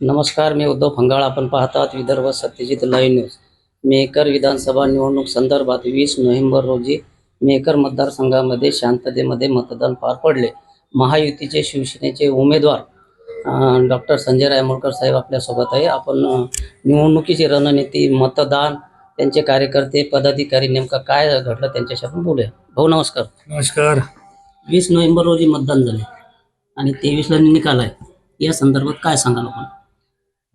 नमस्कार मी उद्धव फंगाळ. आपण पाहतात विदर्भ सत्यजित लाईव्ह न्यूज. मेहकर विधानसभा निवडणूक संदर्भात वीस नोव्हेंबर रोजी मेहकर मतदारसंघामध्ये शांततेमध्ये मतदान पार पडले. महायुतीचे शिवसेनेचे उमेदवार डॉक्टर संजय रायमोळकर साहेब आपल्यासोबत आहे. आपण निवडणुकीची रणनीती मतदान त्यांचे कार्यकर्ते पदाधिकारी नेमका काय घडलं त्यांच्याशी आपण बोलूया. भाऊ नमस्कार. नमस्कार. वीस नोव्हेंबर रोजी मतदान झाले आणि तेवीसला निकाल आहे. या संदर्भात काय सांगाल आपण?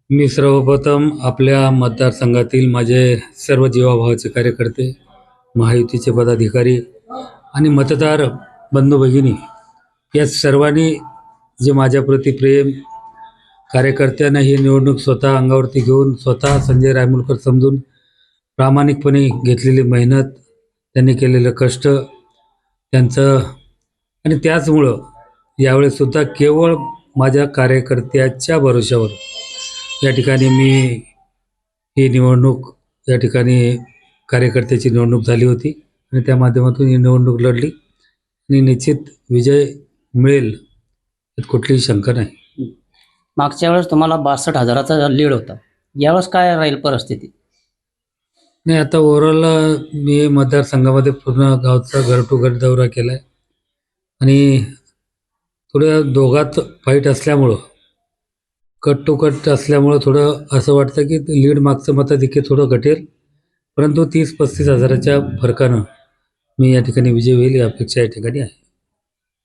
मी सर्वप्रथम आपल्या मतदारसंघातील माझे सर्व जीवाभावाचे कार्यकर्ते महायुतीचे पदाधिकारी आणि मतदार बंधू भगिनी या सर्वांनी जे माझ्याप्रती प्रेम कार्यकर्त्यांना ही निवडणूक स्वतः अंगावरती घेऊन स्वतः संजय रायमुलकर समजून प्रामाणिकपणे घेतलेली मेहनत त्यांनी केलेलं कष्ट त्यांचं आणि त्याचमुळं यावेळेसुद्धा केवळ माझ्या कार्यकर्त्याच्या भरोश्यावर या ठिकाणी मी ही निवडणूक या ठिकाणी कार्यकर्त्याची निवडणूक झाली होती आणि त्या माध्यमातून ही निवडणूक लढली. आणि निश्चित विजय मिळेल यात कुठलीही शंका नाही. मागच्या वेळेस तुम्हाला बासष्ट हजाराचा लीड होता. यावेळेस काय राहील परिस्थिती? नाही आता ओव्हरऑल मी मतदारसंघामध्ये पूर्ण गावचा घर टू घर दौरा केला आहे आणि थोड्या दोघात फाईट असल्यामुळं कट टू कट असल्यामुळं थोडं असं वाटतं की लीड मागचं मताधिक्य थोडं घटेल. परंतु तीस पस्तीस हजाराच्या फरकानं मी या ठिकाणी विजय होईल ही अपेक्षा या ठिकाणी आहे.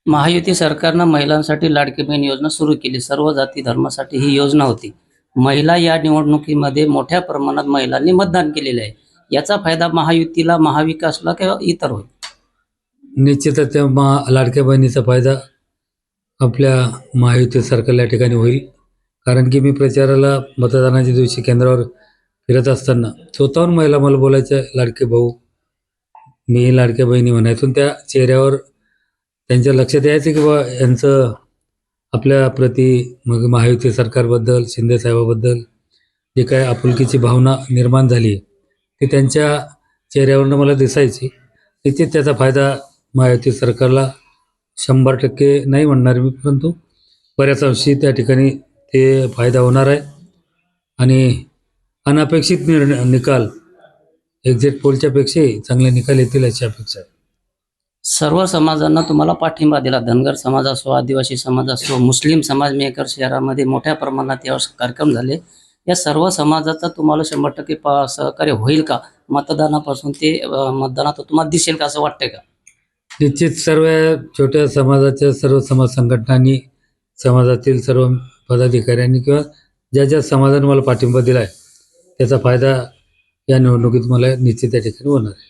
महायुती सरकारनं महिलांसाठी लाडकी बहीण योजना सुरू केली. सर्व जाती धर्मासाठी ही योजना होती. महिला या निवडणुकीमध्ये मोठ्या प्रमाणात महिलांनी मतदान केलेले आहे. याचा फायदा महायुतीला महाविकासला किंवा इतर होईल? निश्चितच त्या महा लाडक्या बहिणीचा फायदा आपल्या महायुती सरकारला या ठिकाणी होईल. कारण की मी प्रचाराला मतदानाच्या दिवशी केंद्रावर फिरत असताना स्वतःहून महिला मला बोलायच्या लाडके भाऊ मी लाडक्या बहिणी म्हणायतून त्या चेहऱ्यावर त्यांच्या लक्षात यायचं की बा यांचं आपल्या प्रती मग महायुती सरकारबद्दल शिंदेसाहेबाबद्दल जी जे काय आपुलकीची भावना निर्माण झाली आहे ती त्यांच्या चेहऱ्यावरनं मला दिसायची. निश्चित त्याचा फायदा महायुती सरकारला शंभर टक्के नाही म्हणणार मी परंतु बऱ्याच अंशी त्या ठिकाणी ते फायदा होणार आहे. आणि अनपेक्षित निर्णय निकाल एक्झिट पोलच्या पेक्षाही चांगले निकाल येतील याची अपेक्षा आहे. सर्व समाजांना तुम्हाला पाठिंबा दिला. धनगर समाज असो आदिवासी समाज असो मुस्लिम समाज मेकर शहरामध्ये मोठ्या प्रमाणात यावेळेस कार्यक्रम झाले. या सर्व समाजाचा तुम्हाला शंभर टक्के सहकार्य होईल का? मतदानापासून ते मतदानात तुम्हाला दिसेल का असं वाटतंय का? निश्चित सर्व छोट्या समाजाच्या सर्व समाज संघटनांनी समाजातील सर्व पदाधिकाऱ्यांनी किंवा ज्या ज्या समाजाने मला पाठिंबा दिला आहे त्याचा फायदा या निवडणुकीत मला निश्चित त्या ठिकाणी होणार आहे.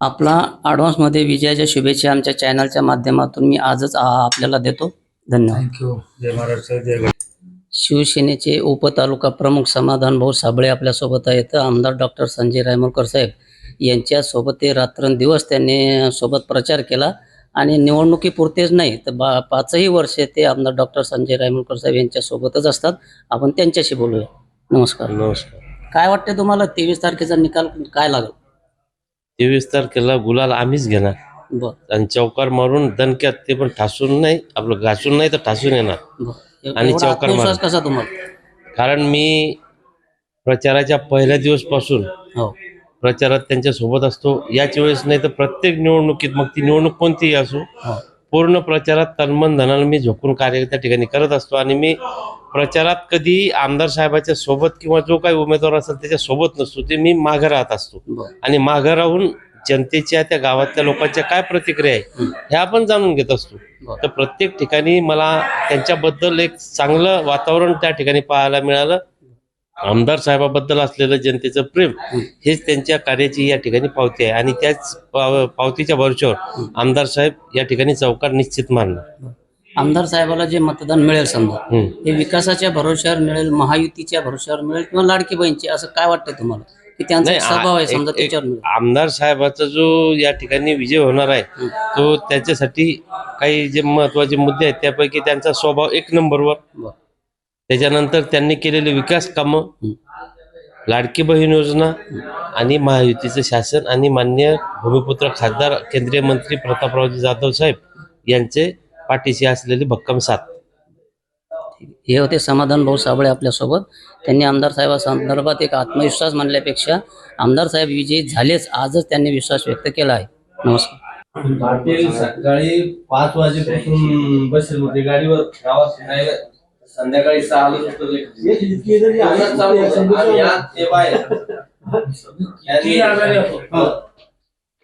आपला ॲडव्हान्समध्ये विजयाच्या शुभेच्छा आमच्या चॅनलच्या माध्यमातून मी आजच आपल्याला देतो. धन्यवाद. थँक्यू जय महाराष्ट्र जय गड शिवसेनेचे उपतालुका प्रमुख समाधान भाऊ साबळे आपल्यासोबत आहेत. आमदार डॉक्टर संजय रायमोलकर साहेब यांच्यासोबत ते रात्रंदिवस त्यांनी सोबत प्रचार केला. आणि निवडणुकीपुरतेच नाही तर बा पाचही वर्षे ते आमदार डॉक्टर संजय रायमोलकर साहेब यांच्यासोबतच असतात. आपण त्यांच्याशी बोलूया. नमस्कार. नमस्कार. काय वाटते तुम्हाला तेवीस तारखेचा निकाल काय लागेल? तेवीस तारखेला गुलाल आम्हीच घेणार. बर. आणि चौकार मारून दणक्यात ते पण ठासून नाही आपलं घासून नाही तर ठासून येणार. आणि चौकार. आत्मविश्वास कसा तुम्हाला? कारण मी प्रचाराच्या पहिल्या दिवसपासून हो. प्रचारात त्यांच्यासोबत असतो. याच वेळेस नाही तर प्रत्येक निवडणुकीत मग ती निवडणूक कोणतीही असो हो. पूर्ण प्रचारात तन्मन धनाला मी झोकून कार्य त्या ठिकाणी करत असतो. आणि मी प्रचारात कधी आमदार साहेबाच्या सोबत किंवा जो काही उमेदवार असेल त्याच्या सोबत नसतो. ते मी माघं राहत असतो. आणि माघं राहून जनतेच्या त्या गावातल्या लोकांच्या काय प्रतिक्रिया आहे हे. आपण जाणून घेत असतो. तर प्रत्येक ठिकाणी मला त्यांच्याबद्दल एक चांगलं वातावरण त्या ठिकाणी पाहायला मिळालं. आमदार साहेबाबद्दल असलेलं जनतेचं प्रेम हेच त्यांच्या कार्याची या ठिकाणी पावती आहे. आणि त्याच पाव- पावतीच्या भरोश्यावर आमदार साहेब या ठिकाणी चौकार निश्चित मारणार आमदार साहेबाला जे मतदान मिळेल समजा. हे. विकासाच्या भरोश्यावर मिळेल महायुतीच्या भरोश्यावर मिळेल किंवा लाडकी बहीणची असं काय वाटतं तुम्हाला? की त्यांचा स्वभाव आहे समजा त्याच्यावर आमदार साहेबाचा जो या ठिकाणी विजय होणार आहे तो त्याच्यासाठी काही जे महत्त्वाचे मुद्दे आहेत त्यापैकी त्यांचा स्वभाव एक नंबरवर. बरं. त्याच्यानंतर त्यांनी केलेले विकास कामं. लाडकी बहीण योजना आणि महायुतीचं शासन आणि मान्य भूमिपुत्र खासदार केंद्रीय मंत्री प्रतापरावजी जाधव साहेब यांचे पाठीशी असलेली भक्कम साथ. हे होते समाधान भाऊ साबळे आपल्यासोबत. त्यांनी आमदार साहेबांसंदर्भात एक आत्मविश्वास मानल्यापेक्षा आमदार साहेब विजयी झालेच आजच त्यांनी विश्वास व्यक्त केला आहे. नमस्कार. पाटील सकाळी पाच वाजेपासून बसेल होते. गाडीवर संध्याकाळी उतरले पुन्हा चालू होतं.